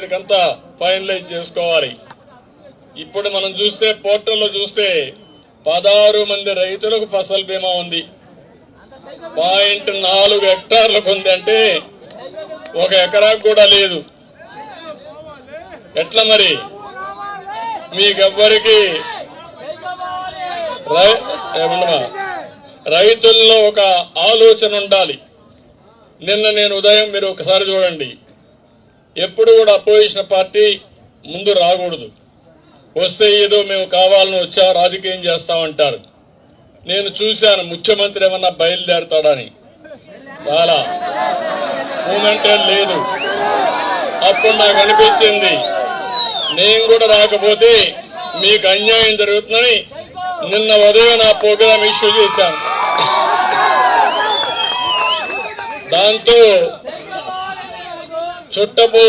దీనికంతా ఫైనలైజ్ చేసుకోవాలి. ఇప్పుడు మనం చూస్తే పోర్టల్లో చూస్తే పదహారు మంది రైతులకు ఫసల్ బీమా ఉంది. పాయింట్ నాలుగు హెక్టార్లకు ఉంది అంటే ఒక ఎకరాకు కూడా లేదు. ఎట్లా మరి? మీకెవ్వరికి? రైతుల్లో ఒక ఆలోచన ఉండాలి. నిన్న నేను ఉదయం మీరు ఒకసారి చూడండి. ఎప్పుడు కూడా అపోజిషన్ పార్టీ ముందు రాకూడదు. వస్తే ఏదో మేము కావాలని వచ్చా రాజకీయం చేస్తామంటారు. నేను చూశాను ముఖ్యమంత్రి ఏమన్నా బయలుదేరతాడని. చాలా మూమెంటే లేదు. అప్పుడు నాకు అనిపించింది నేను కూడా రాకపోతే మీకు అన్యాయం జరుగుతుందని నిన్న ఉదయం నా ప్రోగ్రాం ఇష్యూ చేశాను. దాంతో చుట్టపు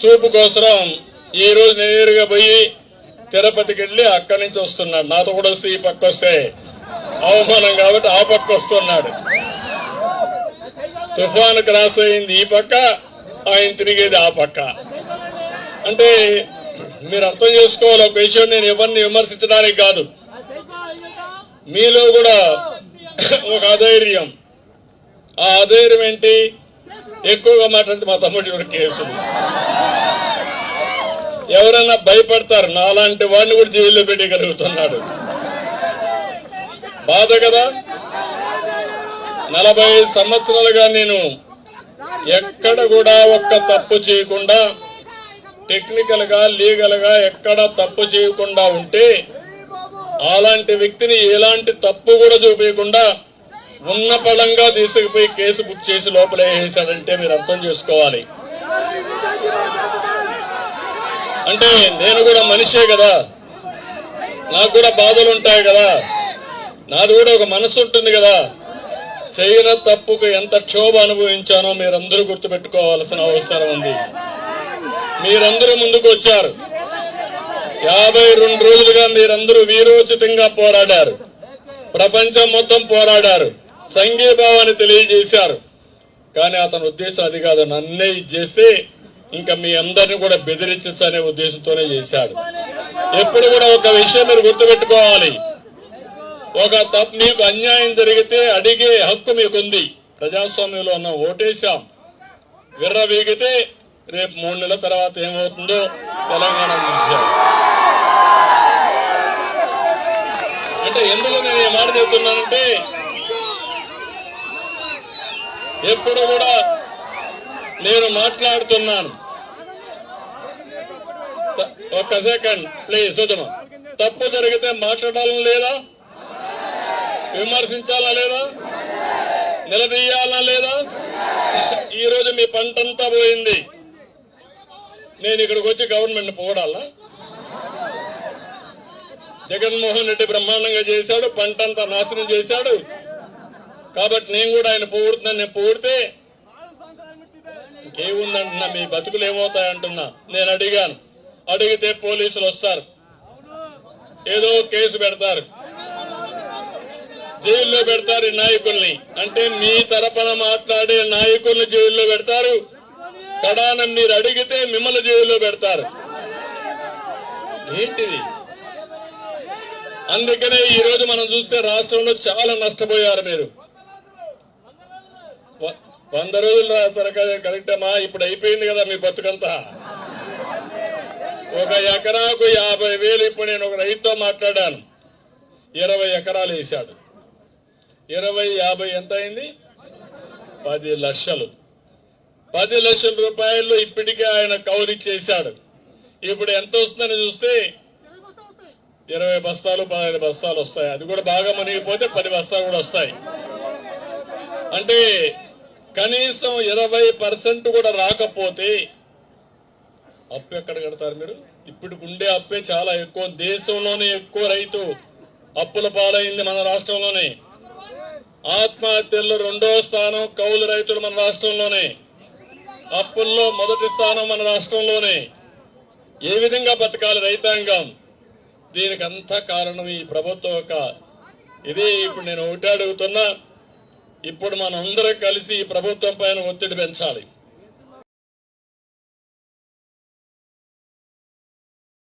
చూపు కోసం ఈ రోజు నేరుగా పోయి తిరుపతికి వెళ్ళి అక్కడి నుంచి వస్తున్నాడు. నాతో కూడా వస్తే ఈ పక్క వస్తే అవమానం కాబట్టి ఆ పక్క వస్తున్నాడు. తుఫాను క్రాస్ అయింది ఈ పక్క ఆయన తిరిగేది ఆ పక్క. అంటే మీరు అర్థం చేసుకోవాలి ఒక విషయం నేను ఎవరిని విమర్శించడానికి కాదు. మీలో కూడా ఒక అధైర్యం. ఆ అధైర్యం ఏంటి? ఎక్కువగా మాట్లాడితే మా తమ్ముడి కూడా కేసులు ఎవరన్నా భయపడతారు నాలాంటి వాడిని కూడా జైల్లో పెట్టగలుగుతున్నాడు బాధ కదా? నలభై సంవత్సరాలుగా నేను ఎక్కడ కూడా ఒక్క తప్పు చేయకుండా టెక్నికల్గా లీగల్గా ఎక్కడ తప్పు చేయకుండా ఉంటే అలాంటి వ్యక్తిని ఎలాంటి తప్పు కూడా చూపించకుండా ఉన్న పడంగా తీసుకుపోయి కేసు బుక్ చేసి లోపల వేసాడంటే మీరు అర్థం చేసుకోవాలి. అంటే నేను కూడా మనిషే కదా. నాకు కూడా బాధలు ఉంటాయి కదా. నాది కూడా ఒక మనసు ఉంటుంది కదా. చేయన తప్పుకు ఎంత క్షోభ అనుభవించానో మీరందరూ గుర్తుపెట్టుకోవాల్సిన అవసరం ఉంది. మీరందరూ ముందుకు వచ్చారు. యాభై రెండు రోజులుగా మీరందరూ వీరోచితంగా పోరాడారు. ప్రపంచం మొత్తం పోరాడారు. సంఘీభావాన్ని తెలియజేశారు. కానీ అతని ఉద్దేశం అది కాదు. నన్నే చేస్తే ఇంకా మీ అందరిని కూడా బెదిరించచ్చు అనే ఉద్దేశంతోనే చేశాడు. ఎప్పుడు కూడా ఒక విషయం మీరు గుర్తుపెట్టుకోవాలి. ఒక తప్పు మీకు అన్యాయం జరిగితే అడిగే హక్కు మీకుంది. ప్రజాస్వామ్యంలో ఉన్న ఓటేశాం. విర్ర వీగితే రేపు మూడు నెలల తర్వాత ఏమవుతుందో తెలంగాణ విషయం అంటే ఎందుకు నేను ఈ మాట చెప్తున్నానంటే ఎప్పుడు కూడా నేను మాట్లాడుతున్నాను. ఒక్క సెకండ్ ప్లీజ్ సూచన తప్పు జరిగితే మాట్లాడాలని లేదా? విమర్శించాలా లేదా? నిలదీయాలా లేదా? ఈరోజు మీ మీ పంటంతా పోయింది. నేను ఇక్కడికి వచ్చి గవర్నమెంట్ పోడాలా జగన్మోహన్ రెడ్డి బ్రహ్మాండంగా చేశాడు పంటంతా నాశనం చేశాడు. కాబట్టి నేను కూడా ఆయన పోగొడుతున్నాను నేను పోగొడితే ఇంకేముందంటున్నా మీ బతుకులు ఏమవుతాయి అంటున్నా నేను అడిగాను. అడిగితే పోలీసులు వస్తారు. ఏదో కేసు పెడతారు. జైల్లో పెడతారు నాయకుల్ని. అంటే మీ తరపున మాట్లాడే నాయకుల్ని జైల్లో పెడతారు. కడాన మీరు అడిగితే మిమ్మల్ని జైల్లో పెడతారు. ఏంటిది? అందుకనే ఈరోజు మనం చూస్తే రాష్ట్రంలో చాలా నష్టపోయారు మీరు. వంద రోజులు సరకారు కరెక్టమ్మా ఇప్పుడు అయిపోయింది కదా మీ బతుకంతా. ఒక ఎకరాకు యాభై వేలు ఇప్పుడు నేను ఒక రైతుతో మాట్లాడాను. ఇరవై ఎకరాలు వేశాడు. ఇరవై యాభై ఎంత అయింది? పది లక్షలు. పది లక్షల రూపాయలు ఇప్పటికే ఆయన కౌలు చేశాడు ఇప్పుడు ఎంత వస్తుందని చూస్తే ఇరవై బస్తాలు పదహైదు బస్తాలు వస్తాయి. అది కూడా బాగా మునిగిపోతే పది బస్తాలు కూడా వస్తాయి. అంటే కనీసం ఇరవై పర్సెంట్ కూడా రాకపోతే అప్పు ఎక్కడ కడతారు మీరు? ఇప్పటికి ఉండే అప్పే చాలా ఎక్కువ. దేశంలోనే ఎక్కువ రైతు అప్పుల పాలైంది మన రాష్ట్రంలోనే. ఆత్మహత్యల్లో రెండో స్థానం కౌలు రైతులు మన రాష్ట్రంలోనే. అప్పుల్లో మొదటి స్థానం మన రాష్ట్రంలోనే. ఏ విధంగా బతకాలి రైతాంగం? దీనికి అంతా కారణం ఈ ప్రభుత్వం యొక్క. ఇదే ఇప్పుడు నేను ఒకటి అడుగుతున్నా. ఇప్పుడు మనం అందరం కలిసి ఈ ప్రభుత్వం పైన ఒత్తిడి పెంచాలి.